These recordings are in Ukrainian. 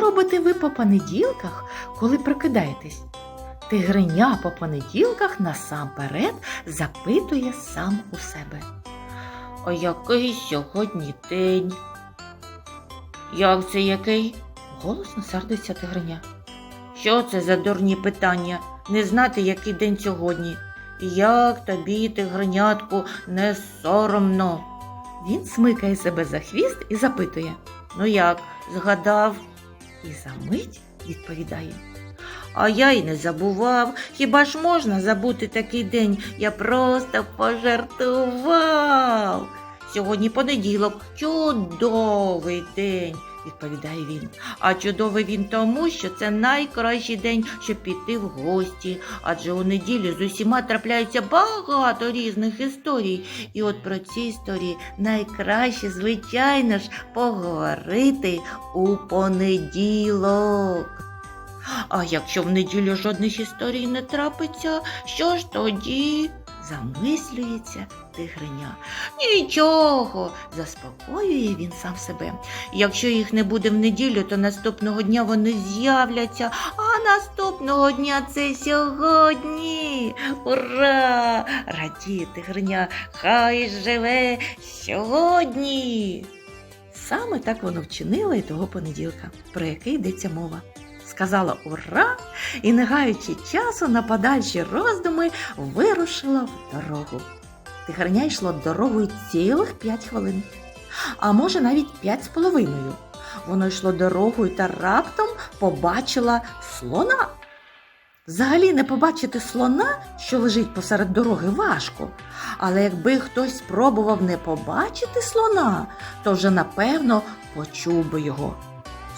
робите ви по понеділках, коли прокидаєтесь? Тигриня по понеділках насамперед запитує сам у себе. А який сьогодні день? Як це який? голосно сердиться тигриня. Що це за дурні питання? Не знати, який день сьогодні. Як тобі, тигренятку, не соромно? Він смикає себе за хвіст і запитує Ну як, згадав? І за мить відповідає. А я й не забував. Хіба ж можна забути такий день? Я просто пожартував. Сьогодні понеділок, чудовий день, відповідає він. А чудовий він тому, що це найкращий день, щоб піти в гості. Адже у неділю з усіма трапляється багато різних історій. І от про ці історії найкраще, звичайно ж, поговорити у понеділок. А якщо в неділю жодних історій не трапиться, що ж тоді? Замислюється тигриня. Нічого, заспокоює він сам себе. Якщо їх не буде в неділю, то наступного дня вони з'являться, а наступного дня це сьогодні. Ура! Радіє тигриня, хай живе сьогодні. Саме так воно вчинило і того понеділка, про який йдеться мова. Сказала ура і, не гаючи часу, на подальші роздуми вирушила в дорогу. Тигриня йшло дорогою цілих п'ять хвилин, а може навіть п'ять з половиною. Воно йшло дорогою та раптом побачила слона. Взагалі не побачити слона, що лежить посеред дороги, важко. Але якби хтось спробував не побачити слона, то вже напевно почув би його.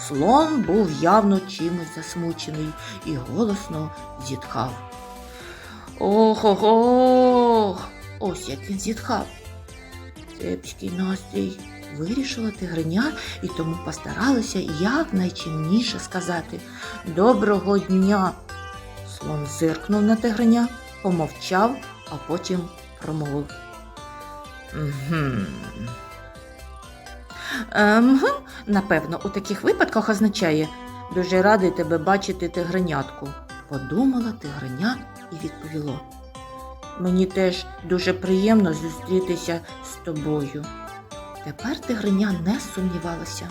Слон був явно чимось засмучений і голосно зітхав. Ох ох ох. Ось як він зітхав. Кепський настрій. Вирішила тигриня і тому постаралася якнайчимніше сказати Доброго дня. Слон зиркнув на тигриня, помовчав, а потім промовив. «Мгм». Ем, напевно, у таких випадках означає дуже радий тебе бачити тигренятку, подумала тигреня і відповіло. Мені теж дуже приємно зустрітися з тобою. Тепер тигриня не сумнівалася.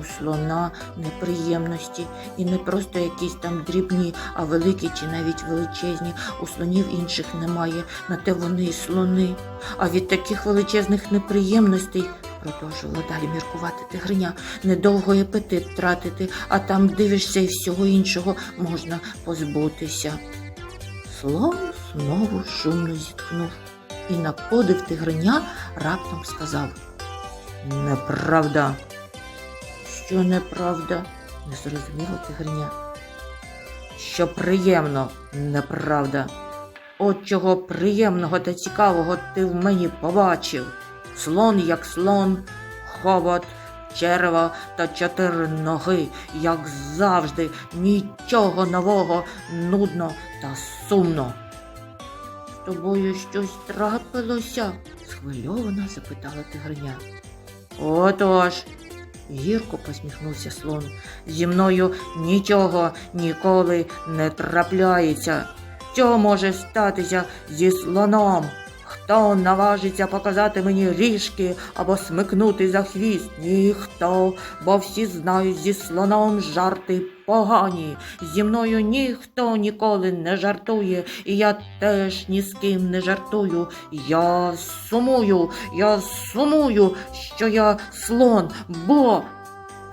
У слона неприємності і не просто якісь там дрібні, а великі чи навіть величезні. У слонів інших немає, на те вони й слони. А від таких величезних неприємностей продовжувала далі міркувати тигриня. Недовго й апетит тратити, а там дивишся і всього іншого можна позбутися. Слон знову шумно зітхнув і на подив тигриня раптом сказав Неправда. Що неправда? не зрозуміла тигриня. Що приємно, неправда. От чого приємного та цікавого ти в мені побачив. Слон як слон, хобот, черево та чотири ноги, як завжди, нічого нового, нудно та сумно. З тобою щось трапилося? схвильовано запитала тигриня. Отож, гірко посміхнувся слон. Зі мною нічого ніколи не трапляється. Що може статися зі слоном? Хто наважиться показати мені ріжки або смикнути за хвіст? Ніхто, бо всі знають зі слоном жарти погані. Зі мною ніхто ніколи не жартує, і я теж ні з ким не жартую. Я сумую, я сумую, що я слон, бо.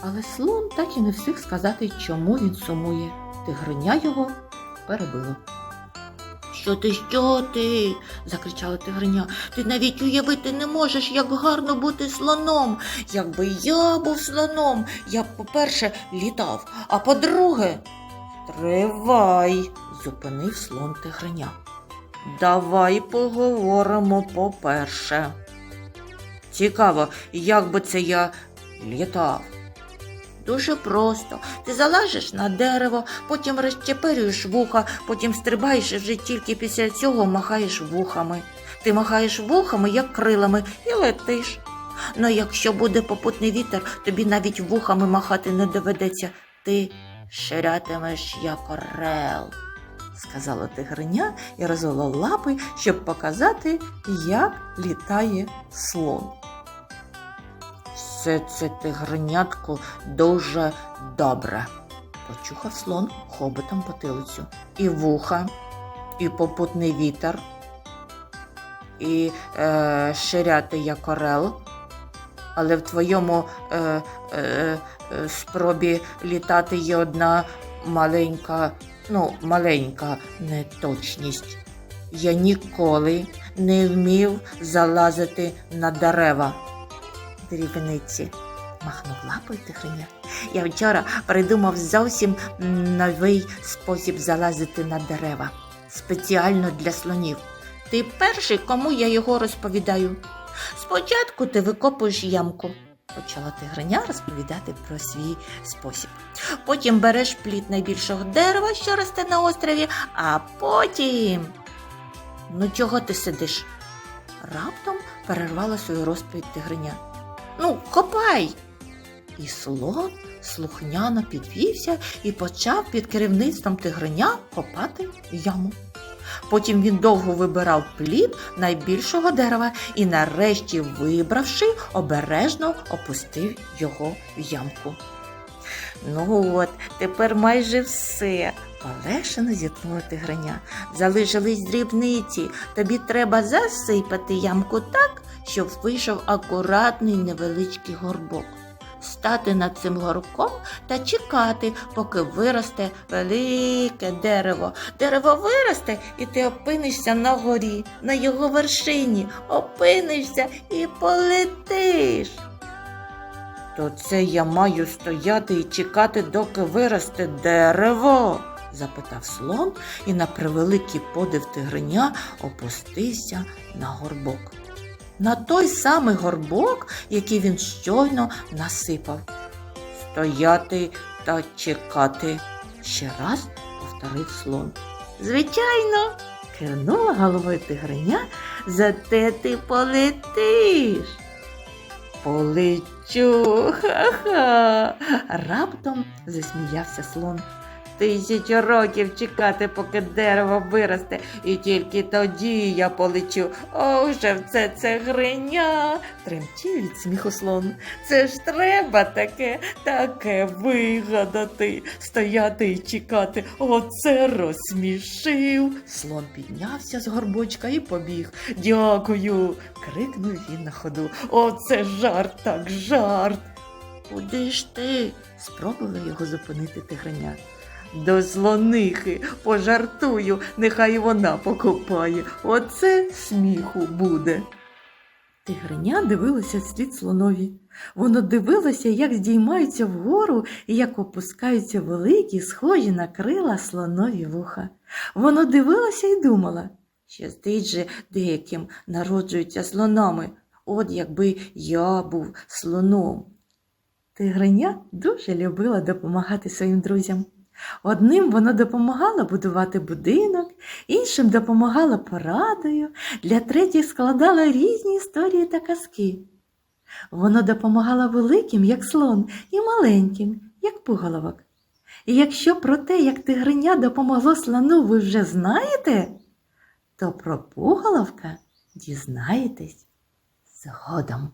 Але слон так і не встиг сказати, чому він сумує. Тигриня його перебило. Що ти, що ти? закричала тигриня. Ти навіть уявити не можеш, як гарно бути слоном. Якби я був слоном, я б, по-перше, літав, а по-друге, тривай, зупинив слон тигриня. Давай поговоримо по-перше. Цікаво, як би це я літав. Дуже просто. Ти залажиш на дерево, потім розчепирюєш вуха, потім стрибаєш і вже тільки після цього махаєш вухами. Ти махаєш вухами, як крилами, і летиш. Ну, якщо буде попутний вітер, тобі навіть вухами махати не доведеться. Ти ширятимеш як орел, сказала тигриня і розвела лапи, щоб показати, як літає слон. Все це тигренятко дуже добре. Почухав слон хоботом потилицю. І вуха, і попутний вітер, і е, ширяти як орел. Але в твоєму е, е, е, спробі літати є одна маленька, ну, маленька неточність. Я ніколи не вмів залазити на дерева. Дрібниці, махнув лапою тигриня. Я вчора придумав зовсім новий спосіб залазити на дерева. Спеціально для слонів. Ти перший, кому я його розповідаю. Спочатку ти викопуєш ямку, почала тигриня розповідати про свій спосіб. Потім береш плід найбільшого дерева, що росте на острові, а потім. Ну, чого ти сидиш? Раптом перервала свою розповідь тигриня. Ну, копай. І слон слухняно підвівся і почав під керівництвом тигриня копати яму. Потім він довго вибирав плід найбільшого дерева і, нарешті, вибравши, обережно опустив його в ямку. Ну от, тепер майже все. Полегшено зітхнула тигриня. Залишились дрібниці. Тобі треба засипати ямку так, щоб вийшов акуратний невеличкий горбок. Стати над цим горбком та чекати, поки виросте велике дерево. Дерево виросте, і ти опинишся на горі, на його вершині, опинишся і полетиш. То це я маю стояти і чекати, доки виросте дерево? запитав слон і на превеликий подив тигриня опустився на горбок. На той самий горбок, який він щойно насипав. Стояти та чекати, ще раз повторив слон. Звичайно, кивнула головою тигриня, зате ти полетиш. Полечу, ха-ха. Раптом засміявся слон. Тисячу років чекати, поки дерево виросте, і тільки тоді я полечу. О, вже в це це гриня. Тремтів від сміху слон. Це ж треба таке, таке вигадати, стояти і чекати. Оце розсмішив. Слон піднявся з горбочка і побіг. Дякую. крикнув він на ходу. Оце жарт, так жарт. Куди ж ти? спробувала його зупинити тигриня. До слонихи пожартую, нехай вона покопає. Оце сміху буде. Тигриня дивилася вслід слонові. Воно дивилося, як здіймаються вгору і як опускаються великі, схожі на крила слонові вуха. Воно дивилося і думала, щастить же деяким народжуються слонами, от якби я був слоном. Тигриня дуже любила допомагати своїм друзям. Одним воно допомагало будувати будинок, іншим допомагало порадою, для третіх складало різні історії та казки. Воно допомагало великим, як слон, і маленьким, як пуголовок. І якщо про те, як тигриня допомогло слону, ви вже знаєте, то про пуголовка дізнаєтесь згодом.